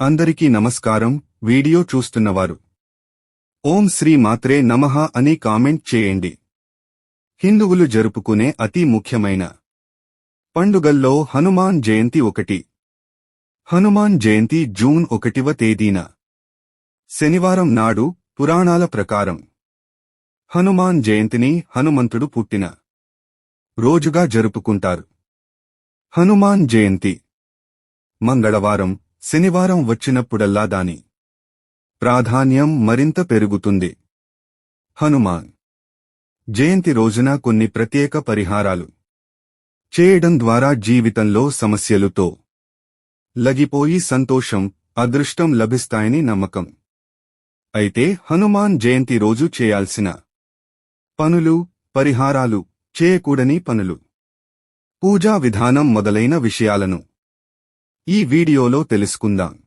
అందరికీ నమస్కారం వీడియో చూస్తున్నవారు. ఓం శ్రీ మాత్రే నమః అని కామెంట్ చేయండి. హిందువులు జరుపుకునే అతి ముఖ్యమైన పండుగల్లో హనుమాన్ జయంతి ఒకటి. హనుమాన్ జయంతి జూన్ ఒకటివ తేదీన. శనివారం నాడు పురాణాల ప్రకారం. హనుమాన్ జయంతిని హనుమంతుడు పుట్టిన రోజుగా జరుపుకుంటారు. హనుమాన్ జయంతి. మంగళవారం శనివారం వచ్చినప్పుడల్లా దాని ప్రాధాన్యం మరింత పెరుగుతుంది. హనుమాన్ జయంతి రోజున కొన్ని ప్రత్యేక పరిహారాలు చేయడం ద్వారా జీవితంలో సమస్యలుతో లగిపోయి సంతోషం అదృష్టం లభిస్తాయని నమ్మకం. అయితే హనుమాన్ జయంతి రోజు చేయాల్సిన పనులు పరిహారాలు చేయకూడని పనులు. పూజా విధానం మొదలైన విషయాలను ఈ వీడియోలో తెలుసుకుందాం.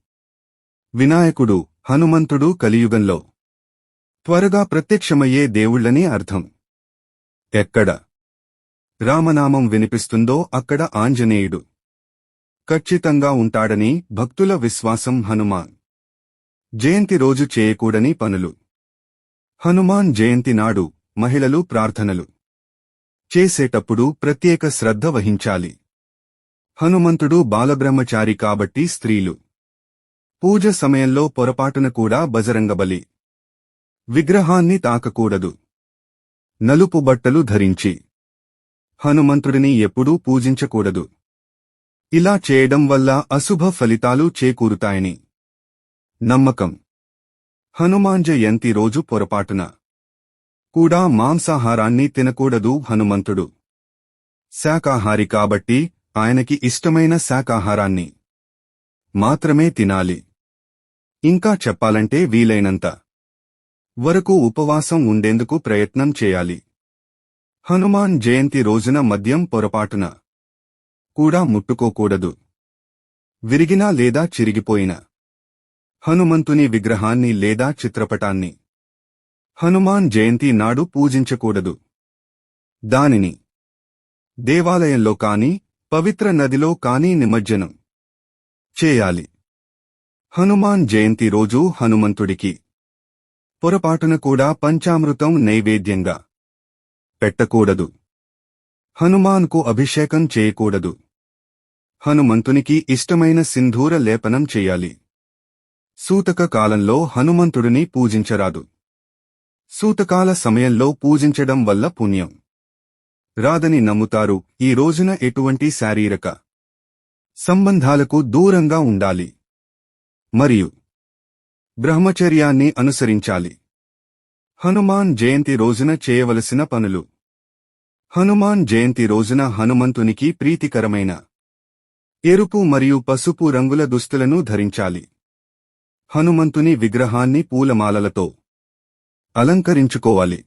వినాయకుడు హనుమంతుడు కలియుగంలో. త్వరగా ప్రత్యక్షమయ్యే దేవుళ్ళని అర్థం. ఎక్కడ రామనామం వినిపిస్తుందో అక్కడ ఆంజనేయుడు. ఖచ్చితంగా ఉంటాడని భక్తుల విశ్వాసం హనుమాన్. జయంతి రోజు చేయకూడని పనులు. హనుమాన్ జయంతి నాడు మహిళలు ప్రార్థనలు. చేసేటప్పుడు ప్రత్యేక శ్రద్ధ వహించాలి. హనుమంతుడు బాలబ్రహ్మచారి కాబట్టి స్త్రీలు. పూజ సమయంలో పొరపాటున కూడా బజరంగబలి. విగ్రహాన్ని తాకకూడదు. నలుపు బట్టలు ధరించి. హనుమంతుడిని ఎప్పుడూ పూజించకూడదు. ఇలా చేయడం వల్ల అశుభ ఫలితాలు చేకూరుతాయని. నమ్మకం. హనుమాన్ జయంతి రోజు పొరపాటున. కూడా మాంసాహారాన్ని తినకూడదు హనుమంతుడు. శాకాహారి కాబట్టి ఆయనకి ఇష్టమైన శాకాహారాన్ని మాత్రమే తినాలి. ఇంకా చెప్పాలంటే వీలైనంత వరకు ఉపవాసం ఉండేందుకు ప్రయత్నం చేయాలి. హనుమాన్ జయంతి రోజున మద్యం పొరపాటున కూడా ముట్టుకోకూడదు. విరిగినా లేదా చిరిగిపోయిన హనుమంతుని విగ్రహాన్ని లేదా చిత్రపటాన్ని హనుమాన్ జయంతి నాడు పూజించకూడదు. దానిని దేవాలయంలో కాని పవిత్ర నదిలో కాని నిమజ్జనం చేయాలి. హనుమాన్ జయంతి రోజు హనుమంతుడికి పొరపాటున కూడా పంచామృతం నైవేద్యంగా పెట్టకూడదు. హనుమాన్కు అభిషేకం చేయకూడదు. హనుమంతునికి ఇష్టమైన సింధూర లేపనం చేయాలి. సూతక కాలంలో హనుమంతుడిని పూజించరాదు. సూతకాల సమయంలో పూజించడం వల్ల పుణ్యం. రాదని నమ్ముతారు ఈ రోజున ఎటువంటి శారీరక సంబంధాలకు దూరంగా ఉండాలి? మరియు బ్రహ్మచర్యాన్ని అనుసరించాలి. హనుమాన్ జయంతి రోజున చేయవలసిన పనులు. హనుమాన్ జయంతి రోజున హనుమంతునికి ప్రీతికరమైన ఎరుపు మరియు పసుపు రంగుల దుస్తులను ధరించాలి. హనుమంతుని విగ్రహాన్ని పూలమాలలతో అలంకరించుకోవాలి.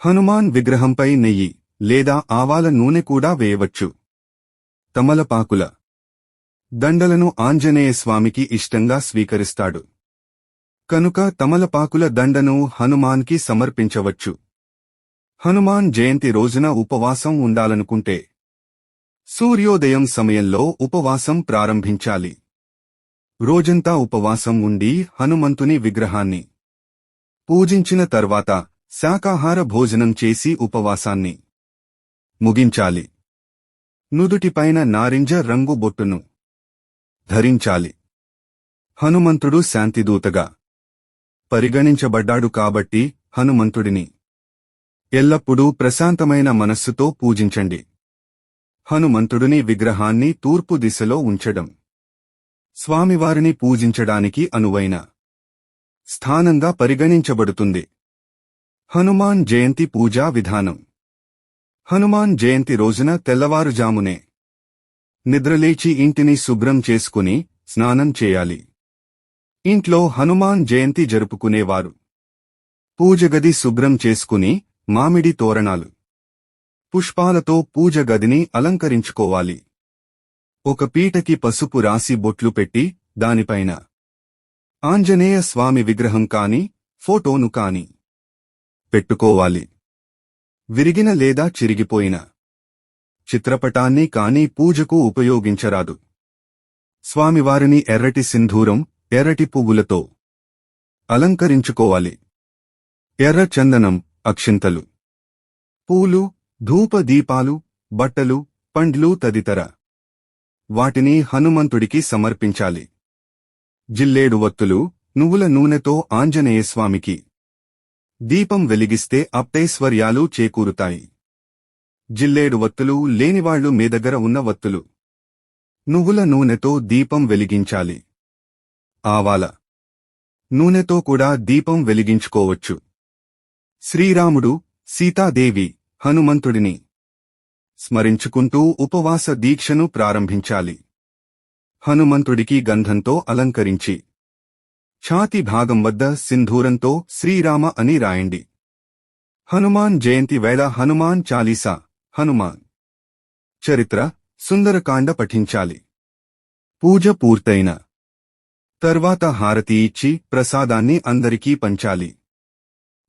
హనుమాన్ విగ్రహంపై నెయ్యి లేదా ఆవాల నూనె కూడా వేయవచ్చు. తమలపాకుల దండలను ఆంజనేయ స్వామికి ఇష్టంగా స్వీకరిస్తాడు. కనుక తమలపాకుల దండను హనుమాన్కి సమర్పించవచ్చు. హనుమాన్ జయంతి రోజున ఉపవాసం ఉండాలనుకుంటే సూర్యోదయం సమయంలో ఉపవాసం ప్రారంభించాలి. రోజంతా ఉపవాసం ఉండి హనుమంతుని విగ్రహాన్ని పూజించిన తర్వాత శాకాహార భోజనం చేసి ఉపవాసాన్ని ముగించాలి. నుదుటిపైన నారింజ రంగు బొట్టును ధరించాలి. హనుమంతుడు శాంతిదూతగా పరిగణించబడ్డాడు కాబట్టి హనుమంతుడిని ఎల్లప్పుడూ ప్రశాంతమైన మనస్సుతో పూజించండి. హనుమంతుడిని విగ్రహాన్ని తూర్పు దిశలో ఉంచడం స్వామివారిని పూజించడానికి అనువైన స్థానంగా పరిగణించబడుతుంది. హనుమాన్ జయంతి పూజా విధానం హనుమాన్ జయంతి రోజున తెల్లవారుజామునే నిద్రలేచి ఇంటిని శుభ్రం చేసుకుని స్నానం చేయాలి. ఇంట్లో హనుమాన్ జయంతి జరుపుకునేవారు. పూజగది శుభ్రం చేసుకుని మామిడి తోరణాలు. పుష్పాలతో పూజ గదిని అలంకరించుకోవాలి. ఒక పీటకి పసుపు రాసి బొట్లు పెట్టి దానిపైన ఆంజనేయ స్వామి విగ్రహం కాని ఫోటోను కాని పెట్టుకోవాలి. విరిగిన లేదా చిరిగిపోయిన చిత్రపటాన్ని కాని పూజకు ఉపయోగించరాదు. స్వామివారిని ఎర్రటి సింధూరం ఎర్రటి పువ్వులతో అలంకరించుకోవాలి. ఎర్ర చందనం అక్షింతలు పూలు ధూప దీపాలు బట్టలు పండ్లు తదితర. వాటిని హనుమంతుడికి సమర్పించాలి. జిల్లేడు వత్తులు నువ్వుల నూనెతో ఆంజనేయస్వామికి దీపం వెలిగిస్తే అప్తైశ్వర్యాలు చేకూరుతాయి. జిల్లేడు వత్తులు లేనివాళ్ళు మీ దగ్గర ఉన్న వత్తులు. నువ్వుల నూనెతో దీపం వెలిగించాలి. ఆవాల. నూనెతో కూడా దీపం వెలిగించుకోవచ్చు. శ్రీరాముడు సీతాదేవి హనుమంతుడిని స్మరించుకుంటూ ఉపవాస దీక్షను ప్రారంభించాలి. హనుమంతుడికి గంధంతో అలంకరించి ఛాతి భాగం వద్ద సింధూరంతో శ్రీరామ అని రాయండి. హనుమాన్ జయంతి వేళ హనుమాన్ చాలీసా హనుమాన్. చరిత్ర సుందరకాండ పఠించాలి. పూజ పూర్తయిన. తర్వాత హారతి ఇచ్చి ప్రసాదాన్ని అందరికీ పంచాలి.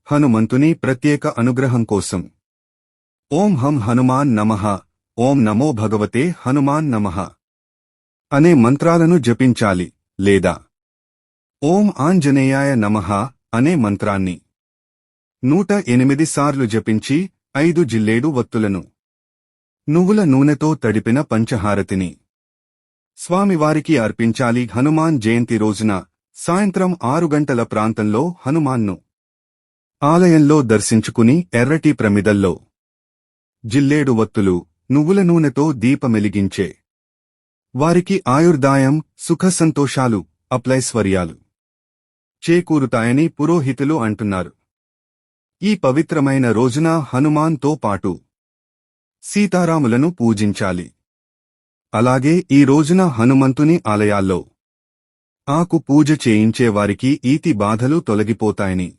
హనుమంతుని ప్రత్యేక అనుగ్రహం కోసం. ఓం హం హనుమాన్ నమః ఓం నమో భగవతే హనుమాన్ నమః. అనే మంత్రాలను జపించాలి లేదా ఓం ఆంజనేయాయ నమః అనే మంత్రాన్ని. నూట ఎనిమిది సార్లు జపించి ఐదు జిల్లేడు వత్తులను. నువ్వుల నూనెతో తడిపిన పంచహారతిని. స్వామివారికి అర్పించాలి హనుమాన్ జయంతి రోజున సాయంత్రం ఆరు గంటల ప్రాంతంలో హనుమాన్ను. ఆలయంలో దర్శించుకుని ఎర్రటి ప్రమిదల్లో. జిల్లేడు వత్తులు నువ్వుల నూనెతో దీపమెలిగించే. వారికి ఆయుర్దాయం సుఖసంతోషాలు అప్లైశ్వర్యాలు చేకూరుతాయని పురోహితులు అంటున్నారు. ఈ పవిత్రమైన రోజున హనుమాన్తో పాటు సీతారాములను పూజించాలి. అలాగే ఈ రోజున హనుమంతుని ఆలయాల్లో ఆకు పూజ చేయించే వారికి ఈతి బాధలు తొలగిపోతాయని.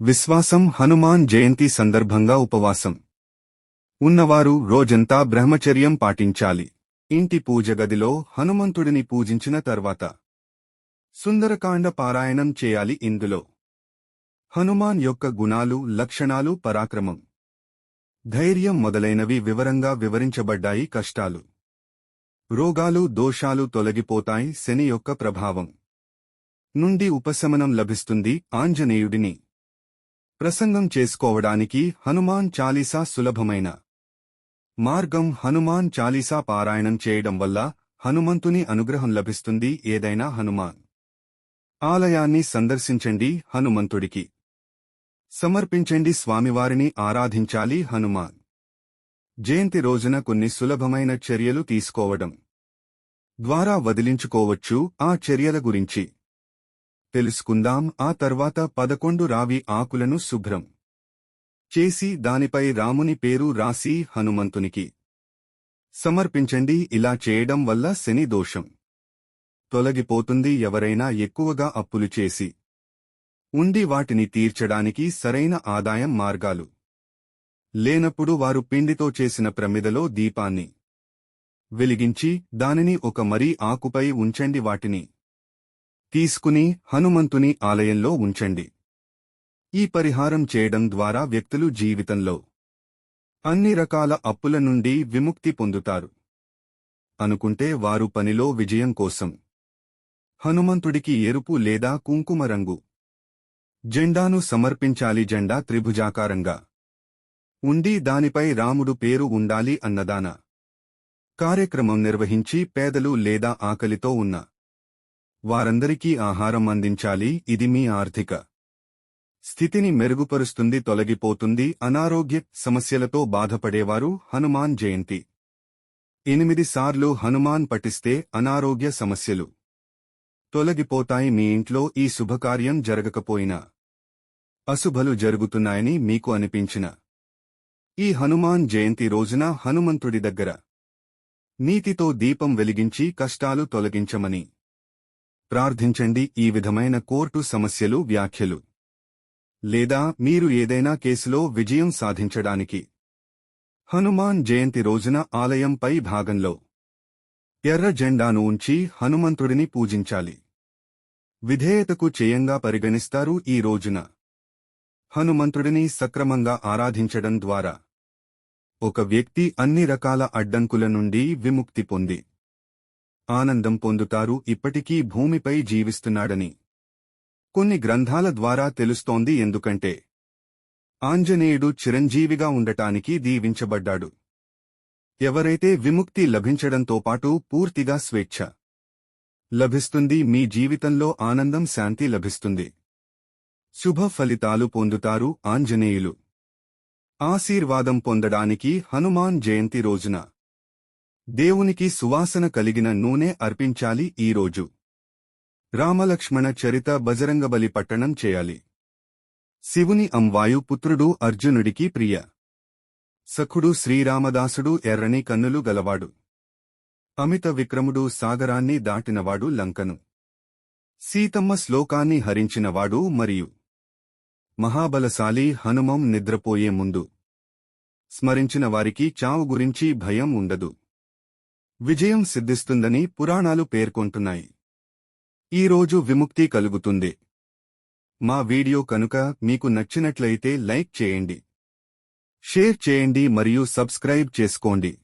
విశ్వాసం హనుమాన్ జయంతి సందర్భంగా ఉపవాసం. ఉన్నవారు రోజంతా బ్రహ్మచర్యం పాటించాలి. ఇంటి పూజ గదిలో హనుమంతుడిని పూజించిన తర్వాత సుందరకాండ పారాయణం చేయాలి ఇందులో. హనుమాన్ యొక్క గుణాలు లక్షణాలు పరాక్రమం. ధైర్యం మొదలైనవి వివరంగా వివరించబడ్డాయి కష్టాలు. రోగాలు దోషాలు తొలగిపోతాయి శని యొక్క ప్రభావం. నుండి ఉపశమనం లభిస్తుంది ఆంజనేయుడిని. ప్రసంగం చేసుకోవడానికి హనుమాన్ చాలీసా సులభమైన. మార్గం హనుమాన్ చాలీసా పారాయణం చేయడం వల్ల హనుమంతుని అనుగ్రహం లభిస్తుంది ఏదైనా హనుమాన్. ఆలయాన్ని సందర్శించండి హనుమంతుడికి. సమర్పించండి స్వామివారిని ఆరాధించాలి హనుమాన్. జయంతి రోజున కొన్ని సులభమైన చర్యలు తీసుకోవడం. ద్వారా వదిలించుకోవచ్చు ఆ చర్యల గురించి. తెలుసుకుందాం ఆ తర్వాత పదకొండు రావి ఆకులను శుభ్రం. చేసి దానిపై రాముని పేరు రాసి హనుమంతునికి. సమర్పించండి ఇలా చేయడం వల్ల శని దోషం. తొలగిపోతుంది ఎవరైనా ఎక్కువగా అప్పులు చేసి ఉండి వాటిని తీర్చడానికి సరైన ఆదాయం మార్గాలు. లేనప్పుడు వారు పిండితో చేసిన ప్రమిదలో దీపాన్ని వెలిగించి దానిని ఒక మరీ ఆకుపై ఉంచండి వాటిని తీసుకుని హనుమంతుని ఆలయంలో ఉంచండి. ఈ పరిహారం చేయడం ద్వారా వ్యక్తులు జీవితంలో అన్ని రకాల అప్పుల నుండి విముక్తి పొందుతారు. అనుకుంటే వారు పనిలో విజయం కోసం హనుమంతుడికి ఎరుపు లేదా కుంకుమ రంగు. జెండాను సమర్పించాలి జెండా త్రిభుజాకారంగా. ఉండి దానిపై రాముడు పేరు ఉండాలి అన్నదాన. కార్యక్రమం నిర్వహించి పేదలు లేదా ఆకలితో ఉన్న. వారందరికీ ఆహారం అందించాలి ఇది మీ ఆర్థిక. స్థితిని మెరుగుపరుస్తుంది తొలగిపోతుంది అనారోగ్య సమస్యలతో బాధపడేవారు హనుమాన్ జయంతి. ఎనిమిది సార్లు హనుమాన్ పఠిస్తే అనారోగ్య సమస్యలు. తొలగిపోతాయి మీ ఇంట్లో ఈ శుభకార్యం జరగకపోయినా. అశుభలు జరుగుతున్నాయని మీకు అనిపించిన. ఈ హనుమాన్ జయంతి రోజున హనుమంతుడి దగ్గర. నీతితో దీపం వెలిగించి కష్టాలు తొలగించమని. ప్రార్థించండి ఈ విధమైన కోర్టు సమస్యలు వ్యాఖ్యలు. లేదా మీరు ఏదైనా కేసులో విజయం సాధించడానికి. హనుమాన్ జయంతి రోజున ఆలయంపై భాగంలో. ఎర్ర జెండాను ఉంచి హనుమంతుడిని పూజించాలి. విధేయతకు చేయంగా పరిగణిస్తారు ఈ రోజున. హనుమంతుడిని సక్రమంగా ఆరాధించడం ద్వారా. ఒక వ్యక్తి అన్ని రకాల అడ్డంకుల నుండి విముక్తి పొంది. ఆనందం పొందుతారు ఇప్పటికీ భూమిపై జీవిస్తున్నాడని. కొన్ని గ్రంథాల ద్వారా తెలుస్తోంది ఎందుకంటే. ఆంజనేయుడు చిరంజీవిగా ఉండటానికి దీవించబడ్డాడు. ఎవరైతే విముక్తి లభించడంతో పాటు పూర్తిగా స్వేచ్ఛ. లభిస్తుంది. మీ జీవితంలో ఆనందం శాంతి లభిస్తుంది. శుభ ఫలితాలు పొందుతారు ఆంజనేయులు. ఆశీర్వాదం పొందడానికి హనుమాన్ జయంతి రోజున దేవునికి సువాసన కలిగిన నూనె అర్పించాలి ఈ రోజు. రామలక్ష్మణ చరిత బజరంగబలి పట్టణం చేయాలి. శివుని అంవాయు పుత్రుడు అర్జునుడికి ప్రియ. సఖుడు శ్రీరామదాసుడు ఎర్రని కన్నులు గలవాడు. అమిత విక్రముడు సాగరాన్ని దాటినవాడు లంకను. సీతమ్మ శ్లోకాన్ని హరించినవాడు మరియు మహాబలశాలి హనుమం నిద్రపోయే ముందు స్మరించిన వారికి చావు గురించి భయం ఉండదు. విజయం సిద్ధిస్తుందని పురాణాలు పేర్కొంటున్నాయి. ఈరోజు విముక్తి కలుగుతుంది. మా వీడియో కనుక మీకు నచ్చినట్లయితే లైక్ చేయండి. షేర్ చేయండి మరియు సబ్స్క్రైబ్ చేసుకోండి.